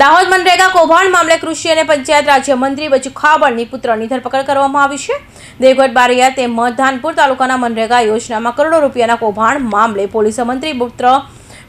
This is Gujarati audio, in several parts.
દાહોદ મનરેગા કૌભાંડ મામલે કૃષિ અને પંચાયત રાજ્યમંત્રી બચુ ખાબડની પુત્રની ધરપકડ કરવામાં આવી છે. દેવગઢ બારિયા તેમજ ધાનપુર તાલુકાના મનરેગા યોજનામાં કરોડો રૂપિયાના કૌભાંડ મામલે પોલીસ મંત્રી પુત્ર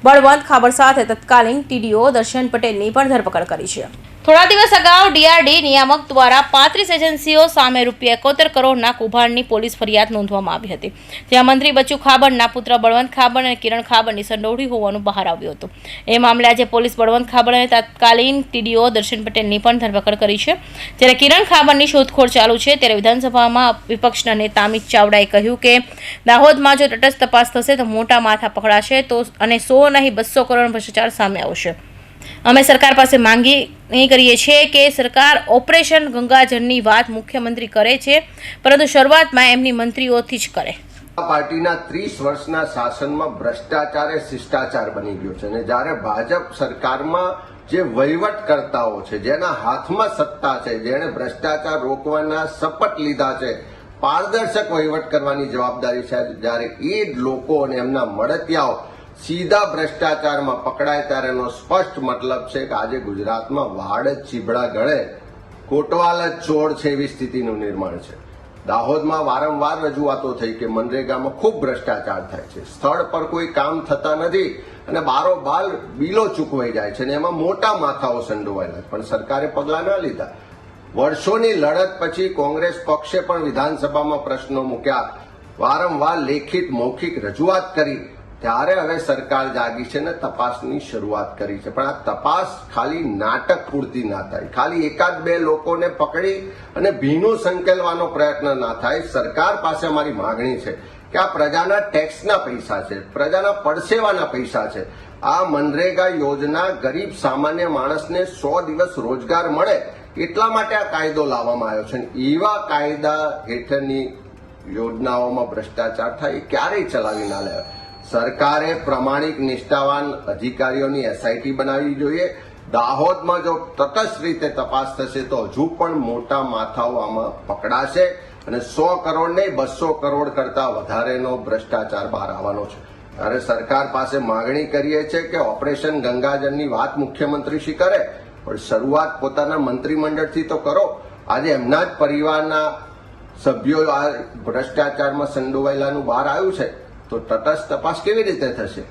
બળવંત ખાબડ સાથે તત્કાલીન ટીડીઓ દર્શન પટેલની પણ ધરપકડ કરી છે. થોડા દિવસ અગાઉ ડીઆરડી નિયામક દ્વારા પાંત્રીસ એજન્સીઓ સામે રૂપિયા એકોતેર કરોડના કૌભાંડની પોલીસ ફરિયાદ નોંધવામાં આવી હતી. જ્યાં મંત્રી બચુ ખાબડના પુત્ર બળવંત ખાબડ અને કિરણ ખાબડની સંડોવડી હોવાનું બહાર આવ્યું હતું. એ મામલે આજે પોલીસ બળવંત ખાબડ અને તત્કાલીન ટીડીઓ દર્શન પટેલની પણ ધરપકડ કરી છે. જ્યારે કિરણ ખાબડની શોધખોળ ચાલુ છે, ત્યારે વિધાનસભામાં વિપક્ષના નેતા અમિત ચાવડાએ કહ્યું કે, દાહોદમાં જો તટસ્થ તપાસ થશે તો મોટા માથા પકડાશે તો અને સો નહીં, બસો કરોડ ભ્રષ્ટાચાર સામે આવશે. અમે સરકાર પાસે માંગી નહીં કરીએ છીએ કે સરકાર ઓપરેશન ગંગાજળની વાત મુખ્યમંત્રી કરે છે, પરંતુ શરૂઆતમાં એમની મંત્રીઓથી જ કરે. પાર્ટીના ત્રીસ વર્ષના શાસનમાં ભ્રષ્ટાચાર એ શિષ્ટાચાર બની ગયો છે અને જ્યારે ભાજપ સરકારમાં જે વહીવટકર્તાઓ છે, જેના હાથમાં સત્તા છે, જેણે ભ્રષ્ટાચાર રોકવાના શપથ લીધા છે, પારદર્શક વહીવટ કરવાની જવાબદારી છે, જ્યારે એ જ લોકો અને એમના મળતિયાઓ સીધા ભ્રષ્ટાચારમાં પકડાય ત્યારે એનો સ્પષ્ટ મતલબ છે કે આજે ગુજરાતમાં વાડ જ ચીબડા ગળે, કોટવાલ જ ચોર છે એવી સ્થિતિનું નિર્માણ છે. દાહોદમાં વારંવાર રજૂઆતો થઈ કે મનરેગામાં ખૂબ ભ્રષ્ટાચાર થાય છે. સ્થળ પર કોઈ કામ થતા નથી અને બારોબાર બિલો ચૂકવાઈ જાય છે અને એમાં મોટા માથાઓ સંડોવાયેલા પણ સરકારે પગલાં ન લીધા. વર્ષોની લડત પછી કોંગ્રેસ પક્ષે પણ વિધાનસભામાં પ્રશ્નો મૂક્યા. વારંવાર લેખિત, મૌખિક રજૂઆત કરી. ત્યારે હવે સરકાર જાગી છે ને તપાસની શરૂઆત કરી છે. પણ આ તપાસ ખાલી નાટક પૂરતી ના થાય. ખાલી એકાદ બે લોકોને પકડી અને ભીનું સંકેલવાનો પ્રયત્ન ના થાય. સરકાર પાસે અમારી માગણી છે કે આ પ્રજાના ટેક્સના પૈસા છે, પ્રજાના પડસેવાના પૈસા છે. આ મનરેગા યોજના ગરીબ સામાન્ય માણસને સો દિવસ રોજગાર મળે એટલા માટે આ કાયદો લાવવામાં આવ્યો છે. એવા કાયદા હેઠળની યોજનાઓમાં ભ્રષ્ટાચાર થાય એ ક્યારેય ચલાવી ના લેવાય. સરકારે પ્રમાણિક નિષ્ઠાવાન અધિકારીઓની એસઆઈટી બનાવવી જોઈએ. દાહોદમાં જો તટસ્થ રીતે તપાસ થશે તો હજુ પણ મોટા માથાઓ આમાં પકડાશે અને સો કરોડ નહીં, બસો કરોડ કરતા વધારેનો ભ્રષ્ટાચાર બહાર આવવાનો છે. ત્યારે સરકાર પાસે માગણી કરીએ છીએ કે ઓપરેશન ગંગાજળની વાત મુખ્યમંત્રી શ્રી કરે, પણ શરૂઆત પોતાના મંત્રીમંડળથી તો કરો. આજે એમના જ પરિવારના સભ્યો આ ભ્રષ્ટાચારમાં સંડોવાયેલાનું બહાર આવ્યું છે. તો તટસ્થ તપાસ કેવી રીતે થશે?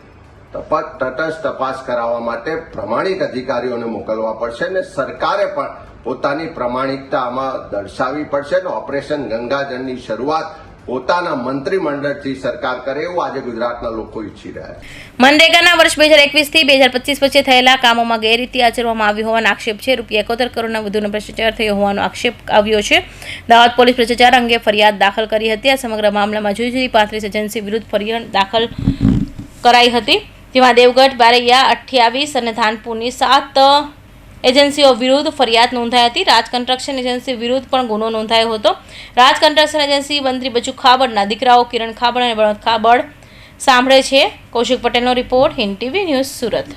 તટસ્થ તપાસ કરાવવા માટે પ્રમાણિક અધિકારીઓને મોકલવા પડશે અને સરકારે પણ પોતાની પ્રમાણિકતા આમાં દર્શાવવી પડશે અને ઓપરેશન ગંગાજળની શરૂઆત પોતાના મંત્રીમંડળથી સરકાર કરે એવું આજે ગુજરાતના લોકો ઈચ્છી રહ્યા છે. મનરેગાના વર્ષ બે હજાર એકવીસથી બે હજાર પચીસ વચ્ચે થયેલા કામોમાં ગેરરીતિ આચરવામાં આવી હોવાનો આક્ષેપ છે. રૂપિયા એકોતેર કરોડના વધુનો ભ્રષ્ટાચાર થયો હોવાનો આક્ષેપ આવ્યો છે. દાહોદ પોલીસ ભ્રષ્ટાચાર અંગે ફરિયાદ દાખલ કરી હતી. આ સમગ્ર મામલામાં જુદી જુદી પાંત્રીસ એજન્સી વિરુદ્ધ ફરિયાદ દાખલ કરાઈ હતી. જેમાં દેવગઢ, બારૈયા, અઠ્યાવીસ અને ધાનપુરની સાત એજન્સીઓ વિરુદ્ધ ફરિયાદ નોંધાઈ હતી. રાજ કન્સ્ટ્રક્શન એજન્સી વિરુદ્ધ પણ ગુનો નોંધાયો હતો. રાજ કન્સ્ટ્રક્શન એજન્સી મંત્રી બચુ ખાબડના દીકરાઓ કિરણ ખાબડ અને બળવંત ખાબડ સાંભળે છે. કૌશિક પટેલનો report Hind TV news Surat.